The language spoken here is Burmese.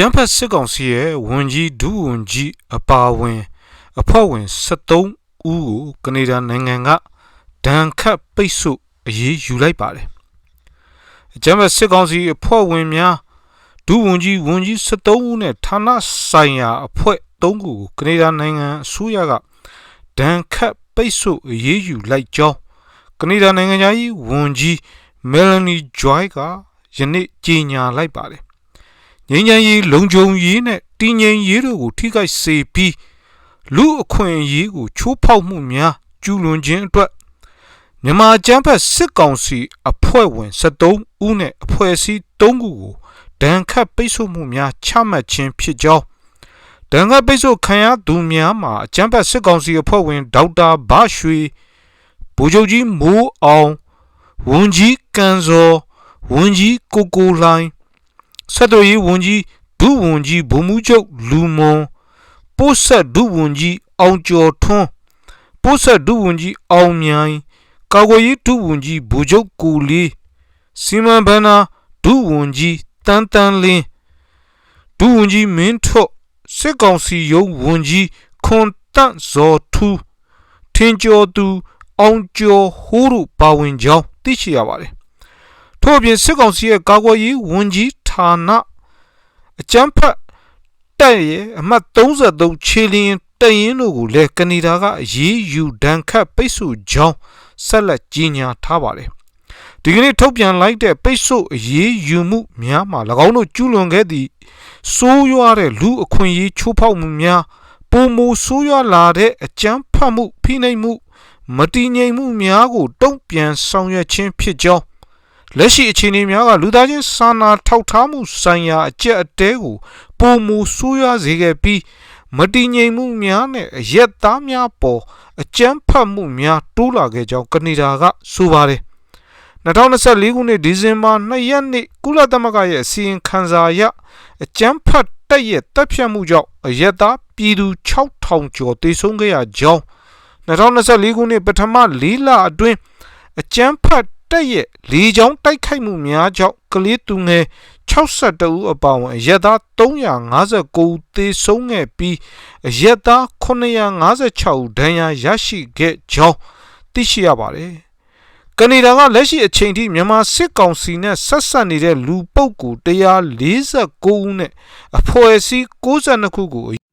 ကျန်းဖက်စစ်ကောင်စီရဲ့ဝန်ကြီးဒုဝန်ကြီးအပါအဝင် အဖွဲ့ဝင်73ဦးကိုကနေဒါနိုင်ငံကဒဏ်ခတ်ပိတ်ဆို့အရေးယူလိုက်ပါတယ်။ကျန်းဖက်စစ်ကောင်စီအဖွဲ့ဝင်များဒုဝန်ကြီးဝန်ကြီး73ဦးနဲ့ဌာနဆိုင်ရာအဖွဲ့3ခုကိုကနေဒါနိုင်ငံအစိုးရကဒဏ်ခတ်ပိတ်ဆို့အရေးယူလိုက်ကြောင်းကနေဒါနိုင်ငံသားကြီးဝန်ကြီးမယ်လနီဂျွိုင်းကယနေ့ကြေညာလိုက်ပါတယ် ငြိမ်းချမ်းရေးလုံခြုံရေးနဲ့တည်ငြိမ်ရေးတို့ကိုထိခိုက်စေပြီးလူအခွင့်အရေးကိုချိုးဖောက်မှုများကျူးလွန်ခြင်းအတွက်မြန်မာကျန်းဖက်စစ်ကောင်စီအဖွဲ့ဝင်73ဦးနဲ့အဖွဲ့အစည်း3ခုကိုဒဏ်ခတ်ပိတ်ဆို့မှုများချမှတ်ခြင်းဖြစ်ကြောင်းဒဏ်ခတ်ပိတ်ဆို့ခံရသူများမှာအကျန်းဖက်စစ်ကောင်စီအဖွဲ့ဝင်ဒေါက်တာဘရွှေဗိုလ်ချုပ်ကြီးမိုးအောင်ဝန်ကြီးကန်စောဝန်ကြီးကိုကိုလိုင်း ဆက်သွယ်ရေးဝန်ကြီးဒုဝန်ကြီးဗိုလ်မှူးချုပ်လူမွန်ပို့ဆက်ဒုဝန်ကြီးအောင်ကျော်ထွန်းပို့ဆက်ဒုဝန်ကြီးအောင်မြိုင်ကာကွယ်ရေးဒုဝန်ကြီးဗိုလ်ချုပ်ကိုလေးစီမံဘဏ္ဍာဒုဝန်ကြီးတန်းတန်းလင်းဒုဝန်ကြီးမင်းထွတ်စစ်ကောင်စီရုံးဝန်ကြီးခွန်တန့်ဇော်ထူးထင်ကျော်သူအောင်ကျော်ဟိုးတို့ပါဝင်ကြောင်းသိရှိရပါတယ်ထို့အပြင်စစ်ကောင်စီရဲ့ကာကွယ်ရေးဝန်ကြီး ဌာနအကြမ်းဖက်တပ်ရဲ့အမှတ်33ခြေလျင်တရင်တို့ကိုလည်းကနေဒါကအရေးယူဒဏ်ခတ်ပိတ်ဆို့ကြောင်းဆက်လက်ကြီးညာထားပါတယ်ဒီကနေ့ထုတ်ပြန်လိုက်တဲ့ပိတ်ဆို့အရေးယူမှုများမှာ၎င်းတို့ကျူးလွန်ခဲ့သည့်စိုးရွားတဲ့လူအခွင့်အရေးချိုးဖောက်မှုများပုံမူဆိုးရွားလာတဲ့အကြမ်းဖက်မှုဖိနှိပ်မှုမတည်ငြိမ်မှုများကိုတုံ့ပြန်ဆောင်ရွက်ခြင်းဖြစ်ကြောင်း လက်ရှိအခြေအနေများကလူသားချင်းစာနာထောက်ထားမှုဆိုင်ရာအကျက်အတဲကိုပုံမူဆိုးရွားစေခဲ့ပြီးမတည်ငြိမ်မှုများနဲ့အရက်သားများပေါ်အကြမ်းဖက်မှုများတိုးလာခဲ့ကြောင်းကနေဒါကဆိုပါတယ်2024ခုနှစ်ဒီဇင်ဘာ2ရက်နေ့ကုလသမဂ္ဂရဲ့အစီရင်ခံစာအရအကြမ်းဖက်တပ်ရဲ့တပ်ဖြတ်မှုကြောင့်အရက်သားပြည်သူ6000ကျော်သေဆုံးခဲ့ရကြောင်း2024ခုနှစ်ပထမ၄လအတွင်းအကြမ်းဖက် တပ်ရဲ့လေကြောင်းတိုက်ခိုက်မှုများကြောင့်ကလေးသူငယ်62ဦးအပါအဝင်အရက်သား359ဦးသေဆုံးခဲ့ပြီးအရက်သား956ဦးဒဏ်ရာရရှိခဲ့ကြောင်းသိရှိရပါတယ်။ကနေဒါကလက်ရှိအချိန်ထိမြန်မာစစ်ကောင်စီနဲ့ဆက်ဆက်နေတဲ့လူပုဂ္ဂိုလ်149ဦးနဲ့အဖွဲ့အစည်း62ခုကို